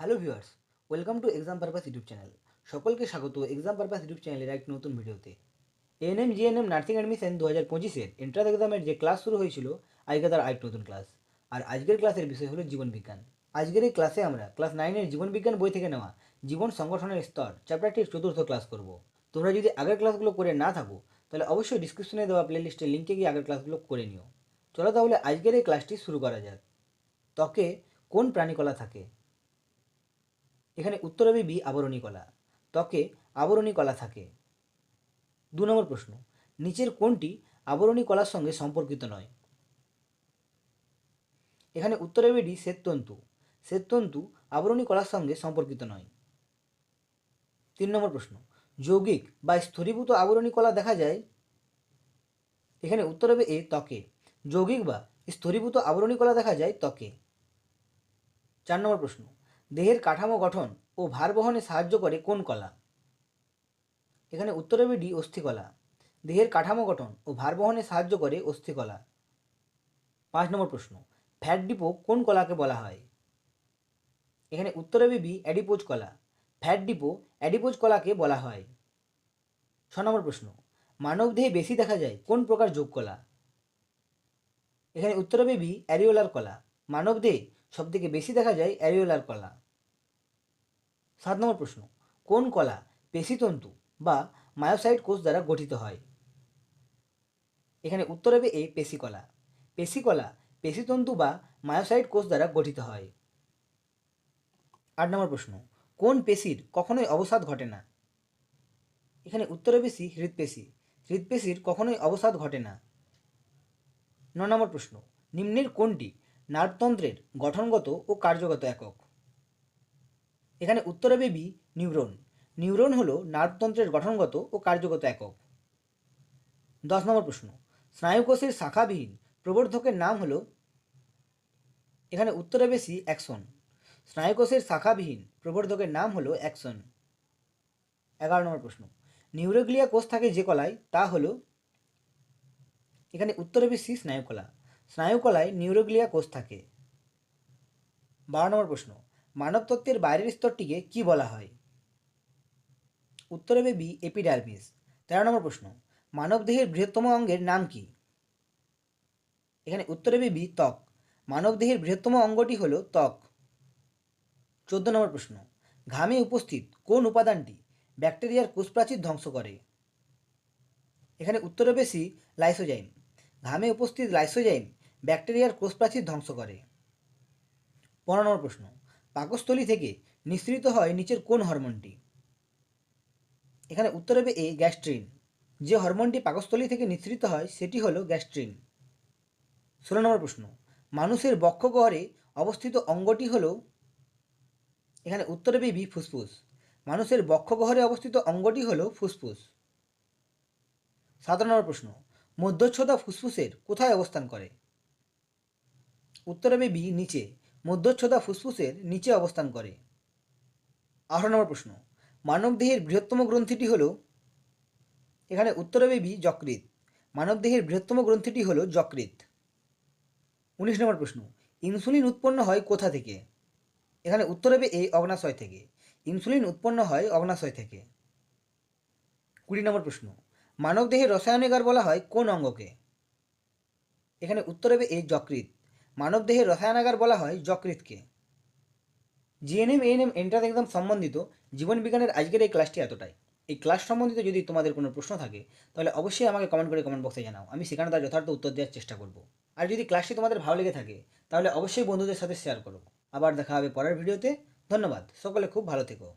Hello viewers welcome to exam purpose YouTube channel সকলকে স্বাগত exam purpose YouTube চ্যানেলের এক নতুন ভিডিওতে। এএনএম জিএনএম নার্সিং অ্যাডমিশন দু হাজার পঁচিশের এন্ট্রান্স এক্সামের যে ক্লাস শুরু হয়েছিল, আজকে তার আরেকটি নতুন ক্লাস আর আজকের ক্লাসের বিষয় হলো জীবনবিজ্ঞান আজকের এই ক্লাসে আমরা ক্লাস নাইনের জীবনবিজ্ঞান বই থেকে নেওয়া জীবন সংগঠনের স্তর চ্যাপ্টারটির চতুর্থ ক্লাস করব। তোমরা যদি আগের ক্লাসগুলো করে না থাকো, তাহলে অবশ্যই ডিসক্রিপশনে দেওয়া প্লেলিস্টের লিঙ্কে গিয়ে আগের ক্লাসগুলো করে নিও। চলো তাহলে আজকের এই ক্লাসটি শুরু করা যাক। ত্বকে কোন প্রাণীকলা থাকে? এখানে উত্তর হবে বি আবরণী কলা ত্বকে আবরণী কলা থাকে। দু নম্বর প্রশ্ন, নিচের কোনটি আবরণী কলার সঙ্গে সম্পর্কিত নয়? এখানে উত্তর হবে ডি শ্বেততন্তু। শ্বেততন্তু আবরণী কলার সঙ্গে সম্পর্কিত নয়। তিন নম্বর প্রশ্ন, যৌগিক বা স্থরীভূত আবরণী কলা দেখা যায়? এখানে উত্তর হবে এ ত্বকে। যৌগিক বা স্থূরীভূত আবরণী কলা দেখা যায় ত্বকে। চার নম্বর প্রশ্ন দেহের কাঠামো গঠন ও ভার বহনে সাহায্য করে কোন কলা? এখানে উত্তর হবে ডি, অস্থিকলা। দেহের কাঠামো গঠন ও ভার বহনে সাহায্য করে অস্থিকলা। পাঁচ নম্বর প্রশ্ন, ফ্যাট ডিপো কোন কলাকে বলা হয়? এখানে উত্তর হবে বি, অ্যাডিপোজ কলা। ফ্যাট ডিপো অ্যাডিপোজ কলাকে বলা হয়। ছ নম্বর প্রশ্ন, মানব দেহে বেশি দেখা যায় কোন প্রকার যোগ কলা? এখানে উত্তর হবে বি, অ্যারিওলার কলা। মানব দেহে সবথেকে বেশি দেখা যায় অ্যারিওলার কলা। সাত নম্বর প্রশ্ন, কোন কলা পেশিতন্তু বা মায়োসাইট কোষ দ্বারা গঠিত হয়? এখানে উত্তর হবে এ পেশিকলা পেশিকলা পেশিতন্তু বা মায়োসাইট কোষ দ্বারা গঠিত হয়। আট নম্বর প্রশ্ন, কোন পেশির কখনোই অবসাদ ঘটে না? এখানে উত্তর সি হৃদপেশি হৃদপেশির কখনোই অবসাদ ঘটে না। ন নম্বর প্রশ্ন, নিম্নের কোনটি নার্ভতন্ত্রের গঠনগত ও কার্যগত একক? এখানে উত্তর হবে বি নিউরন। নিউরন হলো নার্ভতন্ত্রের গঠনগত ও কার্যগত একক। দশ নম্বর প্রশ্ন। স্নায়ুকোষের শাখাবিহীন প্রবর্ধকের নাম হলো এখানে উত্তর সি অ্যাকশন। স্নায়ুকোষের শাখাবিহীন প্রবর্ধকের নাম হলো অ্যাকশন। এগারো নম্বর প্রশ্ন। নিউরোগ্লিয়া কোষ থাকে যে কলায়, তা হলো এখানে উত্তর সি স্নায়ুকলা। স্নায়ুকলায় নিউরোগ্লিয়া কোষ থাকে। বারো নম্বর প্রশ্ন। মানবতত্ত্বের বাইরের স্তরটিকে কি বলা হয়? উত্তর হবে বি এপিডার্মিস তেরো নম্বর প্রশ্ন, মানবদেহের বৃহত্তম অঙ্গের নাম কি? এখানে উত্তর হবে বি, ত্বক। মানবদেহের বৃহত্তম অঙ্গটি হল ত্বক। চোদ্দ নম্বর প্রশ্ন, ঘামে উপস্থিত কোন উপাদানটি ব্যাকটেরিয়ার কোষপ্রাচীর ধ্বংস করে? এখানে উত্তর হবে সি, লাইসোজাইম। ঘামে উপস্থিত লাইসোজাইম ব্যাকটেরিয়ার কোষপ্রাচীর ধ্বংস করে। পনেরো নম্বর প্রশ্ন পাকস্থলী থেকে নিঃসৃত হয় নিচের কোন হরমোনটি? এখানে উত্তর হবে এ, গ্যাস্ট্রিন। যে হরমোনটি পাকস্থলী থেকে নিঃসৃত হয়, সেটি হলো গ্যাস্ট্রিন। ষোলো নম্বর প্রশ্ন। মানুষের বক্ষগহ্বরে অবস্থিত অঙ্গটি হল, এখানে উত্তর হবে বি, ফুসফুস। মানুষের বক্ষগহ্বরে অবস্থিত অঙ্গটি হল ফুসফুস। সাত নম্বর প্রশ্ন। মধ্যচ্ছদা ফুসফুসের কোথায় অবস্থান করে? উত্তর হবে বি, নিচে। মধ্যচ্ছদা ফুসফুসের নিচে অবস্থান করে। আঠারো নম্বর প্রশ্ন। মানবদেহের বৃহত্তম গ্রন্থিটি হল এখানে উত্তর হবে বি, যকৃৎ। মানবদেহের বৃহত্তম গ্রন্থিটি হল যকৃত উনিশ নম্বর প্রশ্ন। ইনসুলিন উৎপন্ন হয় কোথা থেকে? এখানে উত্তর হবে এই অগ্নাশয় থেকে। ইনসুলিন উৎপন্ন হয় অগ্নাশয় থেকে। কুড়ি নম্বর প্রশ্ন। মানবদেহের রসায়নিকার বলা হয় কোন অঙ্গকে? এখানে উত্তর হবে এই যকৃৎ। মানবদেহের রসায়নাগার বলা হয় যকৃৎকে। জিএনএম এএনএম এন্ট্রান্স একদম সম্বন্ধিত জীবনবিজ্ঞানের আজকের এই ক্লাসটি এতটাই। এই ক্লাস সম্বন্ধিত যদি তোমাদের কোনো প্রশ্ন থাকে, তাহলে অবশ্যই আমাকে কমেন্ট করে কমেন্ট বক্সে জানাও। আমি সেখানে তার যথার্থ উত্তর দেওয়ার চেষ্টা করব। আর যদি ক্লাসটি তোমাদের ভালো লেগে থাকে, তাহলে অবশ্যই বন্ধুদের সাথে শেয়ার করো। আবার দেখা হবে পরের ভিডিওতে ধন্যবাদ। সকলে খুব ভালো থেকো।